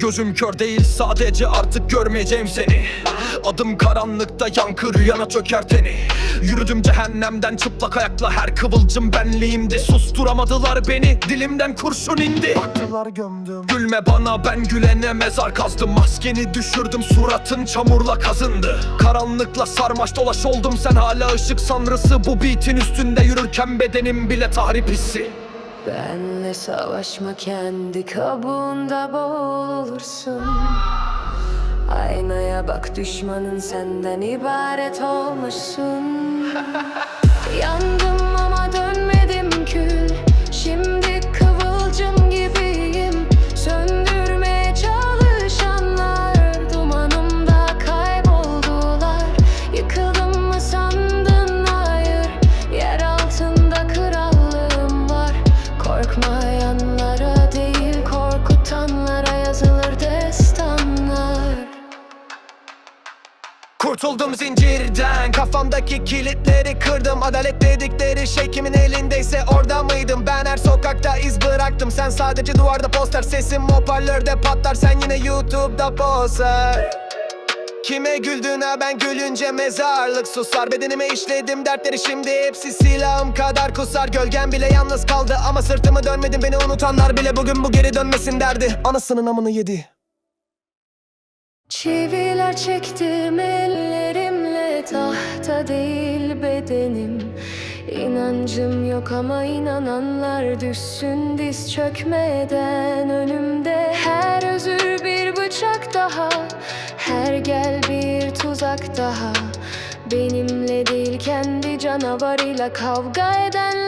Gözüm kör değil sadece artık görmeyeceğim seni. Adım karanlıkta yankı rüyana çöker teni. Yürüdüm cehennemden çıplak ayakla her kıvılcım benliğimdi Susturamadılar beni dilimden kurşun indi. Aklılar gömdüm. Gülme bana ben gülene mezar kazdım. Maskeni düşürdüm suratın çamurla kazındı. Karanlıkla sarmaş dolaş oldum sen hala ışık sanrısı. Bu beatin üstünde yürürken bedenim bile tahrip hissi Benle savaşma kendi kabuğunda boğulursun Aynaya bak düşmanın senden ibaret olmuşsun Kurtuldum zincirden. Kafamdaki kilitleri kırdım Adalet dedikleri şey kimin elindeyse orada mıydım? Ben her sokakta iz bıraktım Sen sadece duvarda poster. Sesim hoparlörde patlar Sen yine YouTube'da poser Kime güldüğüne ben gülünce mezarlık susar. Bedenime işledim dertleri şimdi hepsi silahım kadar kusar. Gölgem bile yalnız kaldı ama sırtımı dönmedim. Beni unutanlar bile bugün bu geri dönmesin derdi. Anasının amını yedi Çiviler çektim ellerimle tahta değil bedenim. İnancım yok ama inananlar düşsün diz çökmeden önümde. Her özür bir bıçak daha Her gel bir tuzak daha. Benimle değil kendi canavarıyla kavga edenler